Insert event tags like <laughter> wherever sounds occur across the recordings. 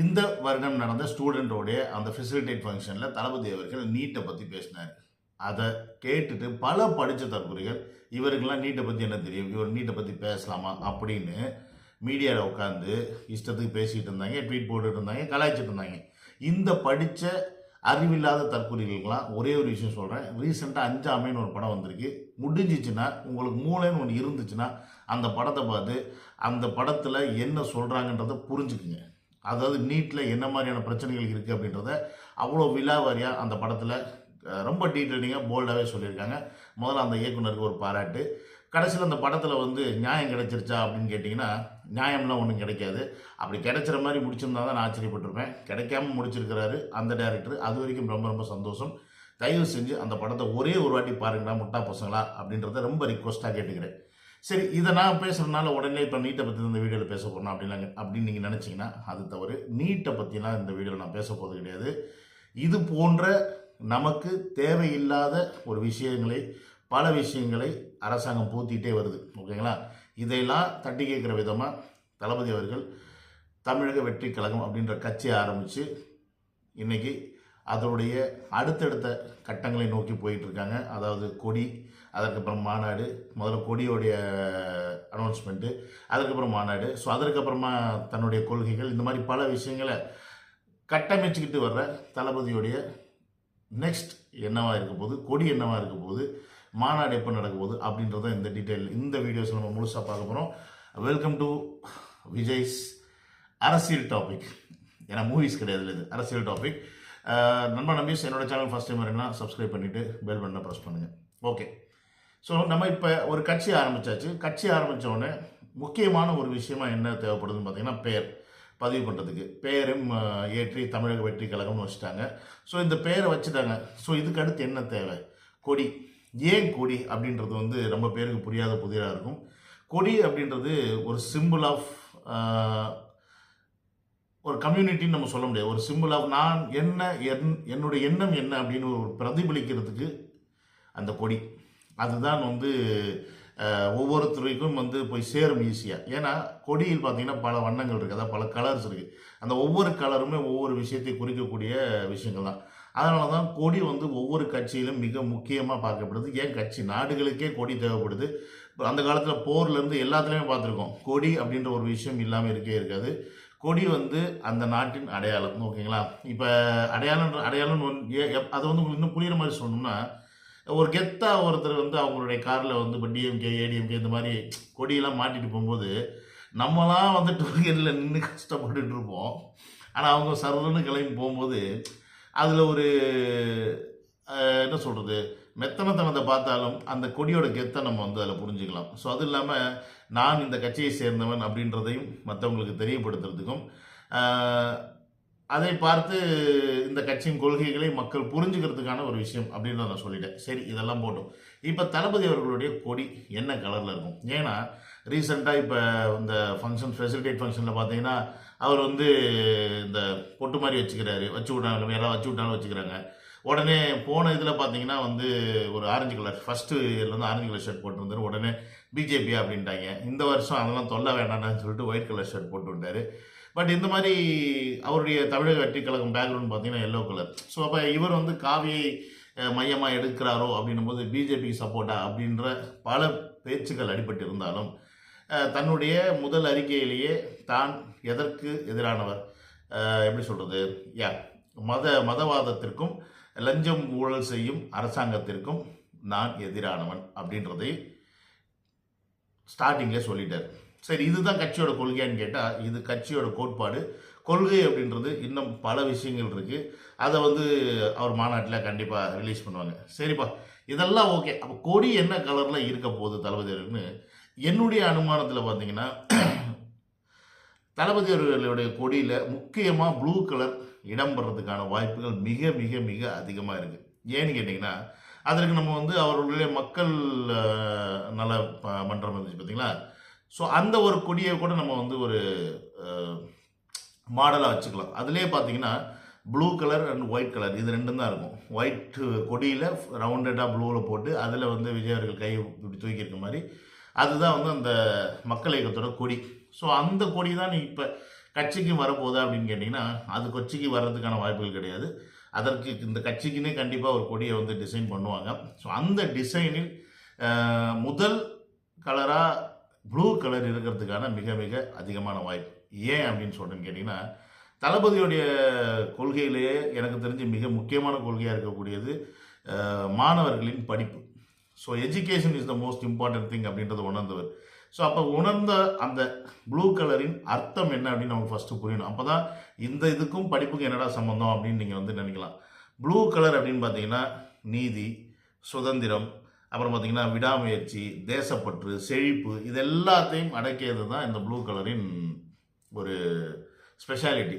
இந்த வருடம் நடந்த ஸ்டூடெண்டோடைய அந்த ஃபெசிலிட்டேட் ஃபங்க்ஷனில் தளபதி அவர்கள் நீட்டை பற்றி பேசினார். அதை கேட்டுட்டு பல படித்த தற்கொலைகள் இவருக்கெல்லாம் நீட்டை பற்றி என்ன தெரியும்? இவர் நீட்டை பற்றி பேசலாமா? அப்படின்னு மீடியாவில் உட்காந்து இஷ்டத்துக்கு பேசிகிட்டு இருந்தாங்க ட்வீட் போட்டுட்டு இருந்தாங்க கலாய்ச்சிட்டு இருந்தாங்க. இந்த படித்த அறிவில்லாத தற்கொலைகளுக்கெல்லாம் ஒரே ஒரு விஷயம் சொல்கிறேன் ரீசெண்டாக அஞ்சாமைன்னு ஒரு படம் வந்திருக்கு. முடிஞ்சிச்சுன்னா உங்களுக்கு மூளைன்னு ஒன்று இருந்துச்சுன்னா அந்த படத்தை பார்த்து அந்த படத்தில் என்ன சொல்கிறாங்கன்றதை புரிஞ்சுக்குங்க. அதாவது நீட்டில் என்ன மாதிரியான பிரச்சனைகள் இருக்குது அப்படின்றத அவ்வளோ விலாவாரியாக அந்த படத்தில் ரொம்ப டீட்டெயிலிங்காக போல்டாகவே சொல்லியிருக்காங்க. முதல்ல அந்த இயக்குனருக்கு ஒரு பாராட்டு. கடைசியில் அந்த படத்தில் வந்து நியாயம் கிடைச்சிருச்சா அப்படின்னு கேட்டிங்கன்னா நியாயம்லாம் ஒன்றும் கிடைக்காது. அப்படி கிடைச்சிற மாதிரி முடிச்சிருந்தா தான் நான் ஆச்சரியப்பட்டிருப்பேன். கிடைக்காம முடிச்சிருக்கிறாரு அந்த டேரக்டர் அது வரைக்கும் ரொம்ப ரொம்ப சந்தோஷம். தயவு செஞ்சு அந்த படத்தை ஒரே ஒரு வாட்டி பாருங்களா முட்டா பசங்களா அப்படின்றத ரொம்ப ரிக்வஸ்ட்டாக கேட்டுக்கிறேன். சரி இதை நான் பேசுகிறதுனால உடனே இப்போ நீட்டை பற்றி இந்த வீடியோவில் பேச போகிறோம் அப்படின்னாங்க அப்படின்னு நீங்கள் நினச்சிங்கன்னா அது தவறு. நீட்டை பற்றிலாம் இந்த வீடியோவில் நான் பேச போகிறது கிடையாது. இது போன்ற நமக்கு தேவையில்லாத ஒரு விஷயங்களை பல விஷயங்களை அரசாங்கம் பூத்திட்டே வருது. ஓகேங்களா? இதையெல்லாம் தட்டி கேட்குற விதமாக தளபதி அவர்கள் தமிழக வெற்றி கழகம் அப்படின்ற கட்சியை ஆரம்பித்து இன்னைக்கு அதனுடைய அடுத்தடுத்த கட்டங்களை நோக்கி போயிட்டுருக்காங்க அதாவது கொடி அதற்கப்புறம் மாநாடு முதல்ல கொடியோடைய அனௌன்ஸ்மெண்ட்டு அதுக்கப்புறம் மாநாடு. ஸோ அதற்கப்புறமா தன்னுடைய கொள்கைகள் இந்த மாதிரி பல விஷயங்களை கட்டமைச்சுக்கிட்டு வர்ற தளபதியுடைய நெக்ஸ்ட் என்னவாக இருக்க போகுது கொடி என்னவாக இருக்க போகுது மாநாடு எப்போ நடக்க போகுது அப்படின்றத இந்த டீட்டெயில் இந்த வீடியோஸ் நம்ம முழுசாக பார்க்க போகிறோம் வெல்கம் டு விஜய்ஸ் அரசியல் டாபிக் ஏன்னா மூவிஸ் கிடையாது இது அரசியல் டாபிக் நண்பா நம்பீஸ் என்னோட சேனல் ஃபஸ்ட் டைம் வரீங்கன்னா சப்ஸ்கிரைப் பண்ணிவிட்டு பெல் பட்டனை ப்ரெஸ் பண்ணுங்கள் ஓகே ஸோ நம்ம இப்போ ஒரு கட்சி ஆரம்பித்தாச்சு கட்சி ஆரம்பித்தோடனே உடனே முக்கியமான ஒரு விஷயமா என்ன தேவைப்படுதுன்னு பார்த்தீங்கன்னா பெயர் பதிவு பண்ணுறதுக்கு பெயரும் ஏற்றி தமிழக வெற்றி கழகம்னு வச்சுட்டாங்க. ஸோ இந்த பெயரை வச்சுட்டாங்க. ஸோ இதுக்கு அடுத்து என்ன தேவை? கொடி. ஏன் கொடி அப்படின்றது வந்து ரொம்ப பேருக்கு புரியாத புதிராக இருக்கும். கொடி அப்படின்றது ஒரு சிம்பிள் ஆஃப் ஒரு கம்யூனிட்டின்னு நம்ம சொல்ல முடியாது. ஒரு சிம்பிள் ஆஃப் நான் என்ன என் என்னுடைய எண்ணம் என்ன அப்படின்னு ஒரு பிரதிபலிக்கிறதுக்கு அந்த கொடி. அதுதான் வந்து ஒவ்வொருத்தருக்கும் வந்து போய் சேரும் ஈஸியாக ஏன்னா கொடியில் பார்த்தீங்கன்னா பல வண்ணங்கள் இருக்குது அதாவது பல கலர்ஸ் இருக்குது அந்த ஒவ்வொரு கலருமே ஒவ்வொரு விஷயத்தை குறிக்கக்கூடிய விஷயங்கள் தான். அதனால தான் கொடி வந்து ஒவ்வொரு கட்சியிலும் மிக முக்கியமாக பார்க்கப்படுது. ஏன் கட்சி? நாடுகளுக்கே கொடி தேவைப்படுது. அந்த காலத்தில் போர்லேருந்து எல்லாத்துலேயுமே பார்த்துருக்கோம். கொடி அப்படின்ற ஒரு விஷயம் இல்லாமல் இருக்கே இருக்காது. கொடி வந்து அந்த நாட்டின் அடையாளம். ஓகேங்களா? இப்போ அடையாளம் அடையாளம்னு ஏ- எப்- அது வந்து உங்களுக்கு இன்னும் புரியுற மாதிரி சொல்லணும்னா ஒரு கெத்தா ஒருத்தர் வந்து அவங்களுடைய காரில் வந்து இப்போ டிஎம்கே ஏடிஎம்கே இந்த மாதிரி கொடியெல்லாம் மாட்டிட்டு போகும்போது நம்மளாம் வந்து டூகேரில் நின்று கஷ்டப்பட்டுட்டு இருப்போம். ஆனால் அவங்க சர்வன்னு கிளம்பி போகும்போது அதில் ஒரு என்ன சொல்கிறது மெத்தனத்தனத்தை பார்த்தாலும் அந்த கொடியோட கெத்தை நம்ம வந்து அதில் புரிஞ்சுக்கலாம். ஸோ அதுவும் இல்லாமல் நான் இந்த கட்சியை சேர்ந்தவன் அப்படின்றதையும் மற்றவங்களுக்கு தெரியப்படுத்துறதுக்கும் அதை பார்த்து இந்த கட்சியின் கொள்கைகளை மக்கள் புரிஞ்சுக்கிறதுக்கான ஒரு விஷயம் அப்படின்னு நான் சொல்லிட்டேன். சரி இதெல்லாம் போட்டோம். இப்போ தளபதி அவர்களுடைய கொடி என்ன கலரில் இருக்கும்? ஏன்னா ரீசெண்டாக இப்போ இந்த ஃபங்க்ஷன் ஃபெசிலிட்டேட் ஃபங்க்ஷனில் பார்த்தீங்கன்னா அவர் வந்து இந்த பொட்டு மாதிரி வச்சுக்கிறாரு. வச்சு விட்டாங்க யாராவது வச்சு விட்டாலும் வச்சுக்கிறாங்க. உடனே போன இதில் பார்த்தீங்கன்னா வந்து ஒரு ஆரஞ்சு கலர் ஃபஸ்ட்டு இயர்லேருந்து ஆரஞ்சு கலர் ஷர்ட் போட்டிருந்தாரு. உடனே பிஜேபி அப்படின்ட்டாங்க. இந்த வருஷம் அதெல்லாம் தொல்ல வேண்டாம்னு சொல்லிட்டு ஒயிட் கலர் ஷர்ட் போட்டு விட்டாரு பட் இந்த மாதிரி அவருடைய தமிழக வெற்றி கழகம் பேக்ரவுண்ட் பார்த்தீங்கன்னா எல்லோ கலர் ஸோ அப்போ இவர் வந்து காவியை மையமாக எடுக்கிறாரோ அப்படின்னும் போது பிஜேபிக்கு சப்போர்ட்டா அப்படின்ற பல பேச்சுக்கள் அடிபட்டு இருந்தாலும் தன்னுடைய முதல் அறிக்கையிலேயே தான் எதற்கு எதிரானவர்? எப்படி சொல்கிறது யா மத மதவாதத்திற்கும் லஞ்சம் ஊழல் செய்யும் அரசாங்கத்திற்கும் நான் எதிரானவன் அப்படின்றதை ஸ்டார்டிங்லேயே சொல்லிட்டார். சரி இதுதான் கட்சியோட கொள்கையான்னு கேட்டால் இது கட்சியோட கோட்பாடு. கொள்கை அப்படின்றது இன்னும் பல விஷயங்கள் இருக்குது அதை வந்து அவர் மாநாட்டில் கண்டிப்பாக ரிலீஸ் பண்ணுவாங்க. சரிப்பா இதெல்லாம் ஓகே அப்போ கொடி என்ன கலரில் இருக்க போகுது தளபதி அவர்கள்னு என்னுடைய அனுமானத்தில் பார்த்தீங்கன்னா <clears throat> தளபதி அவர்களுடைய கொடியில் முக்கியமாக ப்ளூ கலர் இடம்பெறதுக்கான வாய்ப்புகள் மிக மிக மிக அதிகமாக இருக்குது ஏன்னு கேட்டிங்கன்னா அதற்கு நம்ம வந்து அவர்களுடைய மக்கள் நல மன்றம் இருந்துச்சு பார்த்தீங்களா ஸோ அந்த ஒரு கொடியை கூட நம்ம வந்து ஒரு மாடலாக வச்சுக்கலாம். அதுலேயே பார்த்தீங்கன்னா blue colour and white colour இது ரெண்டும் தான் இருக்கும். ஒயிட் கொடியில் ரவுண்டடாக ப்ளூவில் போட்டு அதில் வந்து விஜய் அவர்கள் கை இப்படி தூக்கியிருக்க மாதிரி அதுதான் வந்து அந்த மக்கள் இயக்கத்தோட கொடி. ஸோ அந்த கொடி தான் நீ இப்போ கட்சிக்கு வரப்போகுதா அப்படின்னு கேட்டிங்கன்னா அது கொச்சிக்கு வர்றதுக்கான வாய்ப்புகள் கிடையாது. அதற்கு இந்த கட்சிக்குன்னே கண்டிப்பாக ஒரு கொடியை வந்து டிசைன் பண்ணுவாங்க. ஸோ அந்த டிசைனில் முதல் கலராக ப்ளூ கலர் இருக்கிறதுக்கான மிக மிக அதிகமான வாய்ப்பு. ஏன் அப்படின்னு சொல்கிறேன்னு கேட்டிங்கன்னா தளபதியுடைய கொள்கையிலேயே எனக்கு தெரிஞ்சு மிக முக்கியமான கொள்கையாக இருக்கக்கூடியது மாணவர்களின் படிப்பு. So education is the most important thing அப்படின்றத உணர்ந்தவர். ஸோ அப்போ உணர்ந்த அந்த ப்ளூ கலரின் அர்த்தம் என்ன அப்படின்னு நமக்கு ஃபஸ்ட்டு புரியணும். அப்போ தான் இந்த இதுக்கும் படிப்புக்கும் என்னடா சம்மந்தம் அப்படின்னு நீங்கள் வந்து நினைக்கலாம். ப்ளூ கலர் அப்படின்னு பார்த்தீங்கன்னா நீதி சுதந்திரம் அப்புறம் பார்த்தீங்கன்னா விடாமுயற்சி தேசப்பற்று செழிப்பு இது எல்லாத்தையும் அடக்கியது தான் இந்த ப்ளூ கலரின் ஒரு ஸ்பெஷாலிட்டி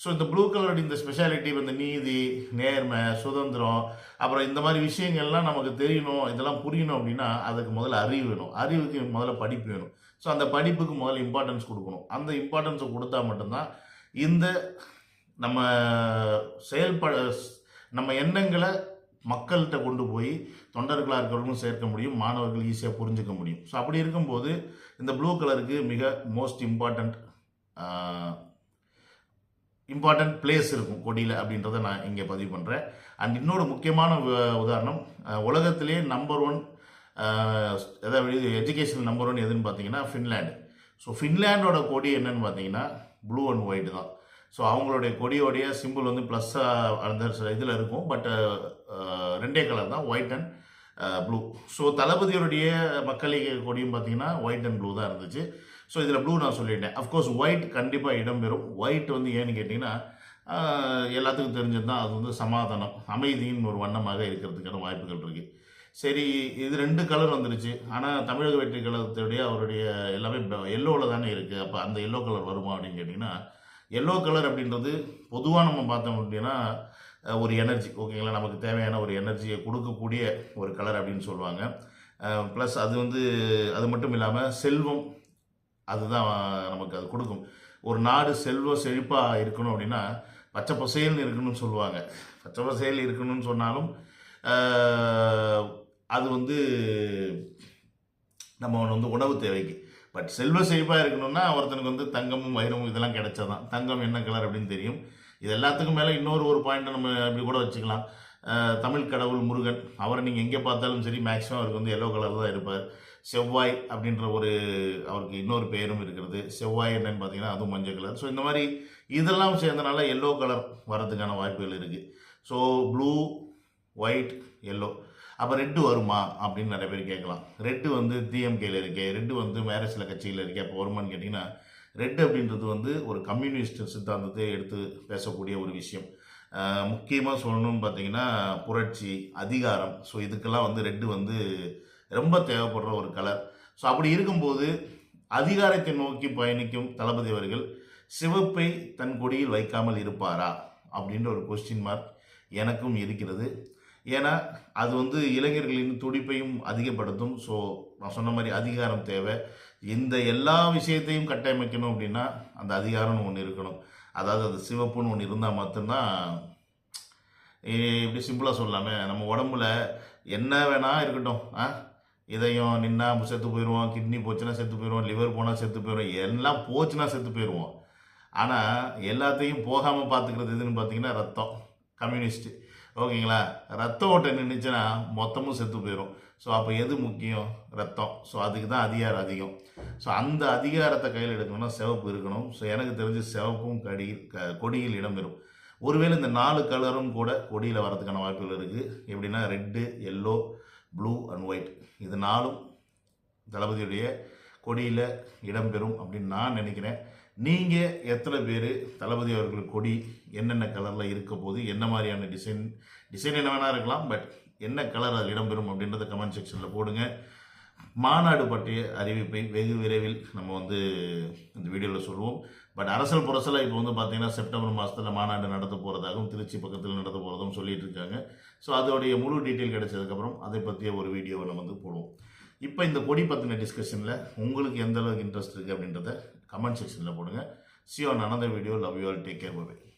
ஸோ இந்த ப்ளூ கலரோட இந்த ஸ்பெஷாலிட்டி இந்த நீதி நேர்மை சுதந்திரம் அப்புறம் இந்த மாதிரி விஷயங்கள்லாம் நமக்கு தெரியணும் இதெல்லாம் புரியணும் அப்படின்னா அதுக்கு முதல்ல அறிவு வேணும். அறிவுக்கு முதல்ல படிப்பு வேணும். ஸோ அந்த படிப்புக்கு முதல்ல இம்பார்ட்டன்ஸ் கொடுக்கணும். அந்த இம்பார்ட்டன்ஸை கொடுத்தா மட்டும்தான் இந்த நம்ம செயல்பட நம்ம எண்ணங்களை மக்கள்கிட்ட கொண்டு போய் தொண்டர்களாக இருக்கிறவங்களும் சேர்க்க முடியும் மாணவர்கள் ஈஸியாக புரிஞ்சுக்க முடியும். ஸோ அப்படி இருக்கும்போது இந்த ப்ளூ கலருக்கு மிக மோஸ்ட் இம்பார்ட்டண்ட் இம்பார்ட்டன்ட் பிளேஸ் இருக்கும் கொடியில் அப்படின்றத நான் இங்கே பதிவு பண்ணுறேன் அண்ட் இன்னொரு முக்கியமான உ- உதாரணம் உலகத்திலே நம்பர் ஒன் அதாவது எஜுகேஷன் நம்பர் ஒன் எதுன்னு பார்த்தீங்கன்னா ஃபின்லேண்டு ஸோ ஃபின்லேண்டோட கொடி என்னன்னு பார்த்தீங்கன்னா ப்ளூ அண்ட் ஒயிட் தான். ஸோ அவங்களுடைய கொடியோடைய சிம்பிள் வந்து ப்ளஸ்ஸாக அந்த இதில் இருக்கும். பட் ரெண்டே கலர் தான் ஒயிட் அண்ட் ப்ளூ ஸோ தளபதியோடைய மக்களிகை கொடியும் பார்த்தீங்கன்னா ஒயிட் அண்ட் ப்ளூ தான் இருந்துச்சு. ஸோ இதில் ப்ளூ நான் சொல்லிட்டேன். அஃப்கோர்ஸ் ஒயிட் கண்டிப்பாக இடம்பெறும். ஒயிட் வந்து ஏன்னு கேட்டிங்கன்னா எல்லாத்துக்கும் தெரிஞ்சது தான். அது வந்து சமாதானம். அமைதியின் ஒரு வண்ணமாக இருக்கிறதுக்கான வாய்ப்புகள் இருக்குது சரி இது ரெண்டு கலர் வந்துருச்சு. ஆனால் தமிழக வெற்றி கழகத்துடைய அவருடைய எல்லாமே எல்லோவில் தானே இருக்குது அப்போ அந்த எல்லோ கலர் வருமா அப்படின்னு கேட்டிங்கன்னா எல்லோ கலர் அப்படின்றது பொதுவாக நம்ம பார்த்தோம் அப்படின்னா ஒரு எனர்ஜி ஓகேங்களா நமக்கு தேவையான ஒரு எனர்ஜியை கொடுக்கக்கூடிய ஒரு கலர் அப்படின்னு சொல்லுவாங்க. ப்ளஸ் அது வந்து அது மட்டும் இல்லாமல் செல்வம் அதுதான் நமக்கு அது கொடுக்கும். ஒரு நாடு செல்வ செழிப்பாக இருக்கணும் அப்படின்னா பச்சை பசேல்னு இருக்கணும்னு சொல்லுவாங்க. பச்சை பசேல் இருக்கணும்னு சொன்னாலும் அது வந்து நம்ம வந்து உணவு தேவைக்கு. பட் செல்வ செழிப்பாக இருக்கணும்னா ஒருத்தனுக்கு வந்து தங்கமும் வைரமும் இதெல்லாம் கிடைச்சாதான் தங்கம் என்ன கலர் அப்படின்னு தெரியும். இது எல்லாத்துக்கும் மேலே இன்னொரு ஒரு பாயிண்ட்டை நம்ம இப்படி கூட வச்சுக்கலாம். தமிழ் கடவுள் முருகன் அவரை நீங்கள் எங்கே பார்த்தாலும் சரி மேக்ஸிமம் அவருக்கு வந்து எல்லோ கலர் தான் இருப்பார். செவ்வாய் அப்படின்ற ஒரு அவருக்கு இன்னொரு பெயரும் இருக்கிறது. செவ்வாய் என்னன்னு பார்த்தீங்கன்னா அதுவும் மஞ்சள் கலர் ஸோ இந்த மாதிரி இதெல்லாம் சேர்ந்தனால எல்லோ கலர் வரதுக்கான வாய்ப்புகள் இருக்குது ஸோ ப்ளூ ஒயிட் எல்லோ அப்போ ரெட்டு வருமா? அப்படின்னு நிறைய பேர் கேட்கலாம். ரெட்டு வந்து டிஎம்கேல இருக்கே ரெட்டு வந்து வேறு சில கட்சியில் இருக்கே. அப்போ வருமான்னு கேட்டிங்கன்னா ரெட் அப்படின்றது வந்து ஒரு கம்யூனிஸ்ட் சித்தாந்தத்தை எடுத்து பேசக்கூடிய ஒரு விஷயம். முக்கியமாக சொல்லணும்னு பார்த்தீங்கன்னா புரட்சி அதிகாரம். ஸோ இதுக்கெல்லாம் வந்து ரெட்டு வந்து ரொம்ப தேவைப்படுற ஒரு கலர் ஸோ அப்படி இருக்கும்போது அதிகாரத்தை நோக்கி பயணிக்கும் தளபதி அவர்கள் சிவப்பை தன் கொடியில் வைக்காமல் இருப்பாரா? அப்படின்ற ஒரு கொஸ்டின் மார்க் எனக்கும் இருக்கிறது. ஏன்னா அது வந்து இளைஞர்களின் துடிப்பையும் அதிகப்படுத்தும். ஸோ நான் சொன்ன மாதிரி அதிகாரம் தேவை. இந்த எல்லா விஷயத்தையும் கட்டமைக்கணும் அப்படின்னா அந்த அதிகாரம்னு ஒன்று இருக்கணும். அதாவது அது சிவப்புன்னு ஒன்று இருந்தால் மட்டும்தான் இப்படி சிம்பிளாக சொல்லாமே நம்ம உடம்புல என்ன வேணால் இருக்கட்டும் ஆ? இதயம் நின்னா செத்து போயிடுவோம் கிட்னி போச்சுன்னா செத்து போயிடுவோம் லிவர் போனால் செத்து போயிடுவோம் எல்லாம் போச்சுன்னா செத்து போயிடுவோம் ஆனால் எல்லாத்தையும் போகாமல் பார்த்துக்கிறது எதுன்னு பார்த்தீங்கன்னா ரத்தம். கம்யூனிஸ்ட்டு. ஓகேங்களா? ரத்த ஓட்ட நின்றுச்சுன்னா மொத்தமும் செத்து போயிடும் ஸோ அப்போ எது முக்கியம்? ரத்தம். ஸோ அதுக்கு தான் அதிகாரம் அதிகம். ஸோ அந்த அதிகாரத்தை கையில் எடுக்கணும்னா சிவப்பு இருக்கணும். ஸோ எனக்கு தெரிஞ்சு சிவப்பும் கடி க கொடியில் இடம்பெறும் ஒருவேளை இந்த நாலு கலரும் கூட கொடியில் வரதுக்கான வாய்ப்புகள் இருக்குது எப்படின்னா red yellow blue and white இது நாலும் தளபதியுடைய கொடியில் இடம்பெறும் அப்படின்னு நான் நினைக்கிறேன். நீங்கள் எத்தனை பேர் தளபதி அவர்கள் கொடி என்னென்ன கலரில் இருக்க போது என்ன மாதிரியான டிசைன் டிசைன் என்ன வேணா இருக்கலாம் பட் என்ன கலர் அதில் இடம்பெறும் அப்படின்றத கமெண்ட் செக்ஷனில் போடுங்க. மாநாடு பற்றிய அறிவிப்பை வெகு விரைவில் நம்ம வந்து இந்த வீடியோவில் சொல்லுவோம். பட் அரசல் புரசலாக இப்போ வந்து பார்த்தீங்கன்னா செப்டம்பர் மாதத்தில் மாநாடு நடத்த போகிறதாகவும் திருச்சி பக்கத்தில் நடத்த போகிறதும் சொல்லிட்டு இருக்காங்க. ஸோ அதோடைய முழு டீட்டெயில் கிடைச்சதுக்கப்புறம் அதை பற்றிய ஒரு வீடியோவை நம்ம வந்து போடுவோம். இப்போ இந்த கொடி பற்றின டிஸ்கஷனில் உங்களுக்கு எந்த அளவுக்கு இன்ட்ரெஸ்ட் இருக்குது அப்படின்றத கமெண்ட் செக்ஷனில் போடுங்க. See you another video love you all take care bye